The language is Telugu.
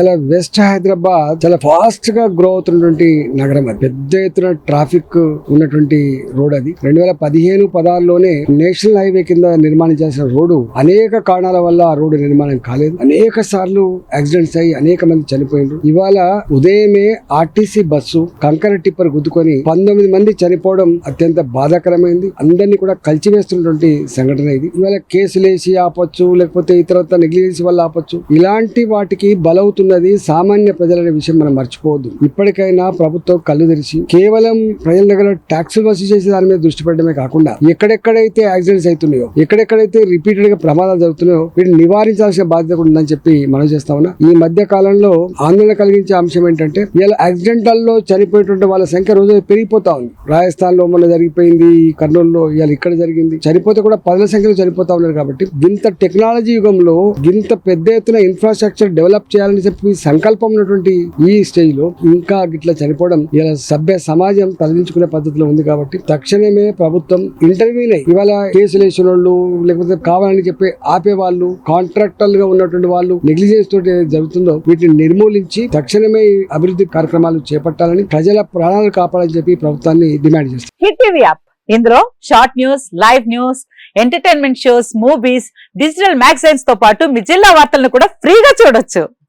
ఇలా వెస్ట్ హైదరాబాద్ చాలా ఫాస్ట్గా గ్రో అవుతున్నటువంటి నగరం అది. పెద్ద ఎత్తున ట్రాఫిక్ ఉన్నటువంటి రోడ్ అది. రెండు వేల పదిహేను పదహారులోనే నేషనల్ హైవే కింద నిర్మాణించాల్సిన రోడ్డు అనేక కారణాల వల్ల ఆ రోడ్డు నిర్మాణం కాలేదు. అనేక సార్లు యాక్సిడెంట్స్ అయ్యి అనేక మంది చనిపోయినారు. ఇవాళ ఉదయమే ఆర్టీసీ బస్సు కంకర టిప్పర్ గుద్దుకొని పంతొమ్మిది మంది చనిపోవడం అత్యంత బాధాకరమైంది. అందరినీ కూడా కలిచివేస్తున్నటువంటి సంఘటన ఇది. ఇవాళ కేసులు వేసి ఆపొచ్చు లేకపోతే ఇతరత్ర నెగ్లిజెన్స్ వల్ల ఆపొచ్చు. ఇలాంటి వాటికి జరుగుతున్నది సామాన్య ప్రజలనే విషయం మనం మర్చిపోవద్దు. ఇప్పటికైనా ప్రభుత్వం కళ్ళు తెరిచి కేవలం ప్రజల దగ్గర ట్యాక్సులు వసూలు చేసే దాని మీద దృష్టి పెట్టడమే కాకుండా ఎక్కడెక్కడైతే యాక్సిడెంట్స్ అవుతున్నాయో ఎక్కడెక్కడైతే రిపీటెడ్గా ప్రమాదాలు జరుగుతున్నాయో వీటిని నివారించాల్సిన బాధ్యత కూడా ఉందని చెప్పి మనం చేస్తా ఉన్నా. ఈ మధ్య కాలంలో ఆందోళన కలిగించే అంశం ఏంటంటే ఇలా యాక్సిడెంట్లలో చనిపోయేటువంటి వాళ్ళ సంఖ్య రోజు పెరిగిపోతా ఉంది. రాజస్థాన్లో మొన్న జరిగిపోయింది కర్నూలులో ఇవాళ ఇక్కడ జరిగింది. చనిపోతే కూడా పదుల సంఖ్యలో చనిపోతా ఉన్నారు కాబట్టి ఇంత టెక్నాలజీ యుగంలో ఇంత పెద్ద ఎత్తున ఇన్ఫ్రాస్ట్రక్చర్ డెవలప్ చేయాలని చెప్పి సంకల్పం ఉన్నటువంటి ఈ స్టేజ్లో ఇంకా గిట్లా చనిపోవడం ఇలా సభ్య సమాజం తలదించుకునే పద్ధతిలో ఉంది కాబట్టి తక్షణమే ప్రభుత్వం ఇంటర్వ్యూన్ అయ్యి ఇవాళ కేసులు వేసిన వాళ్ళు లేకపోతే కావాలని చెప్పి ఆపే వాళ్ళు కాంట్రాక్టర్గా ఉన్నటువంటి వాళ్ళు నెగ్లిజెన్స్ తోటి జరుగుతుందో వీటిని నిర్మూలించి తక్షణమే అభివృద్ధి కార్యక్రమాలు చేపట్టాలని ప్రజల ప్రాణాలు కాపాడాలని చెప్పి ప్రభుత్వాన్ని డిమాండ్ చేస్తారు యాప్. ఇందులో short news live news entertainment shows movies digital మ్యాగజైన్స్తో పాటు మీ జిల్లా వార్తలను కూడా ఫ్రీగా చూడొచ్చు.